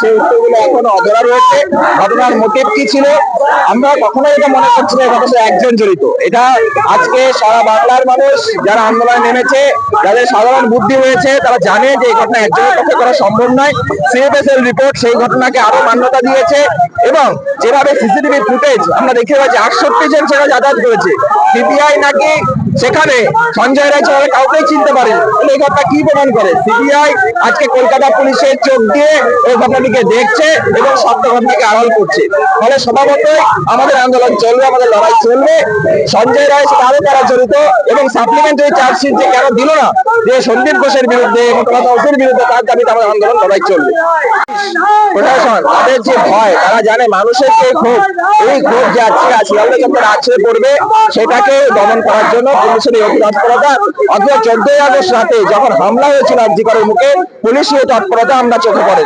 সেই উত্তরগুলো এখনও অধরা রয়েছে। ঘটনার মোটিভ কি ছিল? আমরা কখনোই এটা মনে করছি না ঘটনায় একজন জড়িত। এটা আজকে সারা বাংলার মানুষ যারা আন্দোলনে নেমেছে, যাদের সাধারণ বুদ্ধি হয়েছে তারা জানে যে এই ঘটনা একজনের পক্ষে করা সম্ভব নয়। সিএফএসএল রিপোর্ট সেই ঘটনাকে আরও মান্যতা দিয়েছে এবং যেভাবে সিসিটিভি ফুটেজ আমরা দেখতে পাচ্ছি, আটষট্টি জন সেটা যাতায়াত করেছে। সিবিআই নাকি সেখানে সঞ্জয় রায় ছাড়া কাউকেই চিনতে পারে এই ঘটনা কি প্রমাণ করে? সিবিআই আজকে কলকাতা পুলিশের চোখ দিয়ে এই ঘটনাটিকে দেখছে এবং সত্য ঘটনাকে আড়াল করছে। ফলে স্বভাবতই আমাদের আন্দোলন চলবে, আমাদের লড়াই চলবে। সঞ্জয় রায় আরও তারা জড়িত এবং সাপ্লিমেন্টারি চার্জশিট যে কেন দিল না, যে সন্দীপ ঘোষের বিরুদ্ধে ওসির বিরুদ্ধে তার দাবিতে আমাদের আন্দোলন, লড়াই চলবে। প্রশাসন, তাদের যে ভয়, তারা জানে মানুষের যে ক্ষোভ, এই ক্ষোভ যে আজকে শিয়ালদা চত্বর আছড়ে পড়বে, সেটাকে দমন করার জন্য পুলিশের এই তৎপরতা অথবা চোদ্দই আগস্ট রাতে যখন হামলা হয়েছিল আর্জিকরের মুখে পুলিশের এই তৎপরতা আমরা চোখে পড়ে।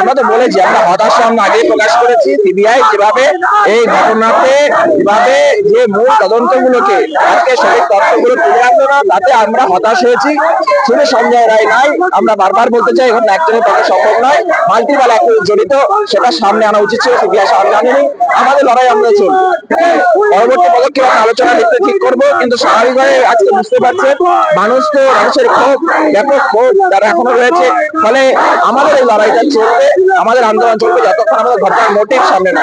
আমরা তো বলেছি, আমরা হতাশা আমরা আগে প্রকাশ করেছি। সিবিআই যেভাবে এই ঘটনাতে, যেভাবে যে মূল তদন্তগুলোকে, আজকে সঠিক তথ্যগুলো তুলে আনলো না, তাতে আমরা হতাশ হয়েছি। শুধু সঞ্জয় রায় নাই আমরা বারবার বলতে চাই, এখন একজনের পক্ষে সম্ভব নয়, মাল্টিপাল একজন জড়িত, সেটা সামনে আনা উচিত ছিল, সিবিআই সামনে আনেনি। আমাদের লড়াই আমরা চলবে। পরবর্তী পদক্ষেপ আলোচনা লিখতে ঠিক করব, কিন্তু স্বাভাবিকভাবে আজকে বুঝতে পারছেন, মানুষ তো মানুষের ক্ষোভ, ব্যাপক ক্ষোভ তারা এখনও রয়েছে। ফলে আমাদের এই লড়াইটা চলবে আমাদের আন্দোলন চলবে যতক্ষণ আমাদের ঘটনার মোটিভ সামনে না।